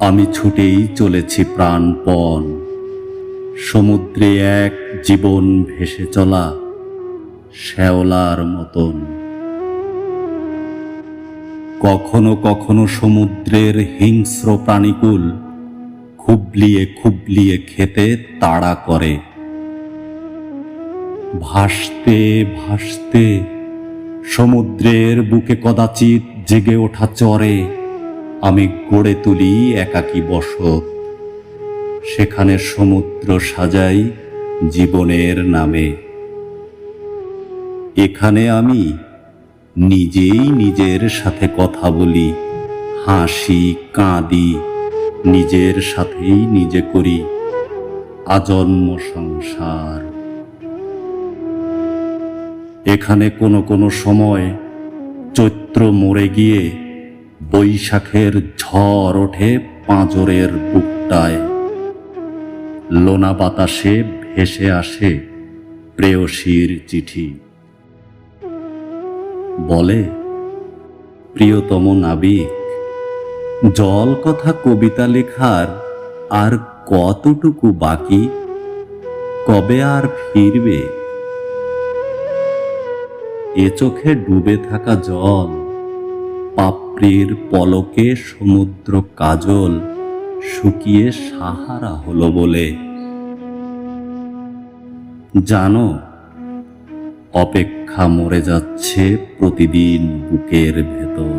আমি ছুটেই চলেছি প্রাণপণ। সমুদ্রে এক জীবন ভেসে চলা শ্যাওলার মতন। কখনো কখনো সমুদ্রের হিংস্র প্রাণীকুল খুবলিয়ে খুবলিয়ে খেতে তাড়া করে। ভাসতে ভাসতে সমুদ্রের বুকে কদাচিৎ জেগে ওঠা চরে। আমি গড়ে তুলি একাকী বসত। সেখানে সমুদ্র সাজাই জীবনের নামে। এখানে আমি নিজেই নিজের সাথে কথা বলি, হাসি, কাঁদি, নিজের সাথেই নিজে করি আজন্ম সংসার। এখানে কোনো কোনো সময় চৈত্র মরে গিয়ে বৈশাখের ঝড় ওঠে পাঁজরের বুকটায়। লোনা বাতাসে ভেসে আসে প্রেয়সীর চিঠি। বলে, প্রিয়তম নাবিক, জল কথা কবিতা লেখার আর কতটুকু বাকি? কবে আর ফিরবে? এ চোখে ডুবে থাকা জল পাপড়ির পলকে সমুদ্র কাজল শুকিয়ে সাহারা হলো বলে। জানো, অপেক্ষা মরে যাচ্ছে প্রতিদিন বুকের ভেতর।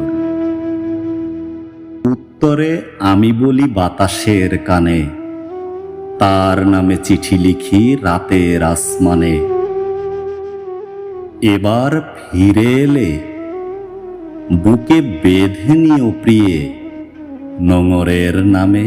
উত্তরে আমি বলি বাতাসের কানে, তার নামে চিঠি লিখি রাতের আসমানে। এবার ফিরে এলে বুকে বেঁধে নিও প্রিয়ে নোঙরের নামে